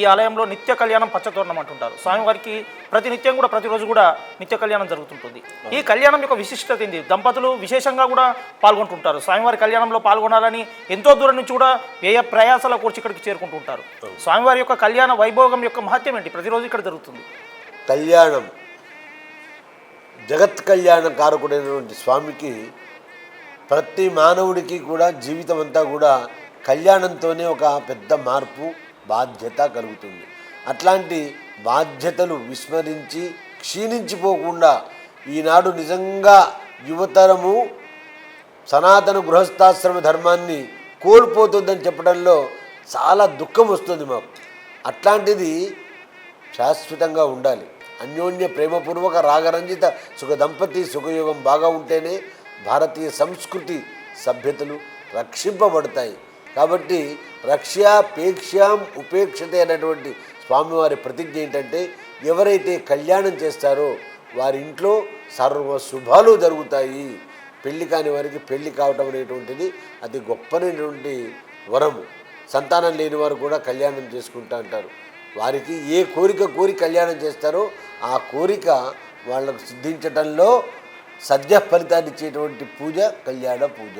ఈ ఆలయంలో నిత్య కళ్యాణం పచ్చతోరణం అంటుంటారు. స్వామివారికి ప్రతి నిత్యం కూడా ప్రతిరోజు కూడా నిత్య కళ్యాణం జరుగుతుంటుంది. ఈ కళ్యాణం యొక్క విశిష్టత ఏంది? దంపతులు విశేషంగా కూడా పాల్గొంటుంటారు. స్వామివారి కళ్యాణంలో పాల్గొనాలని ఎంతో దూరం నుంచి కూడా వ్యయ ప్రయాసాల కూర్చి ఇక్కడికి చేరుకుంటుంటారు. స్వామివారి యొక్క కళ్యాణ వైభోగం యొక్క మహత్యం ఏంటి? ప్రతిరోజు ఇక్కడ జరుగుతుంది. కళ్యాణం జగత్ కళ్యాణ కారకుడైనటువంటి స్వామికి ప్రతి మానవుడికి కూడా జీవితం అంతా కూడా కళ్యాణంతోనే ఒక పెద్ద మార్పు. బాధ్యత కలుగుతుంది. అట్లాంటి బాధ్యతలు విస్మరించి క్షీణించిపోకుండా ఈనాడు నిజంగా యువతరము సనాతన గృహస్థాశ్రమ ధర్మాన్ని కోల్పోతుందని చెప్పడంలో చాలా దుఃఖం వస్తుంది మాకు. అట్లాంటిది శాశ్వతంగా ఉండాలి. అన్యోన్య ప్రేమపూర్వక రాగరంజిత సుఖ దంపతి సుఖయోగం బాగా ఉంటేనే భారతీయ సంస్కృతి సభ్యతలు రక్షింపబడతాయి. కాబట్టి రక్ష్యాపేక్ష్యాం ఉపేక్షతే అనేటువంటి స్వామివారి ప్రతిజ్ఞ ఏంటంటే ఎవరైతే కళ్యాణం చేస్తారో వారి ఇంట్లో సర్వ శుభాలు జరుగుతాయి. పెళ్ళి కాని వారికి పెళ్ళి కావటం అనేటువంటిది అది గొప్పనైనటువంటి వరము. సంతానం లేని వారు కూడా కళ్యాణం చేసుకుంటా అంటారు. వారికి ఏ కోరిక కోరి కళ్యాణం చేస్తారో ఆ కోరిక వాళ్ళకు సిద్ధించటంలో సద్య ఫలితాన్ని ఇచ్చేటువంటి పూజ కళ్యాణ పూజ.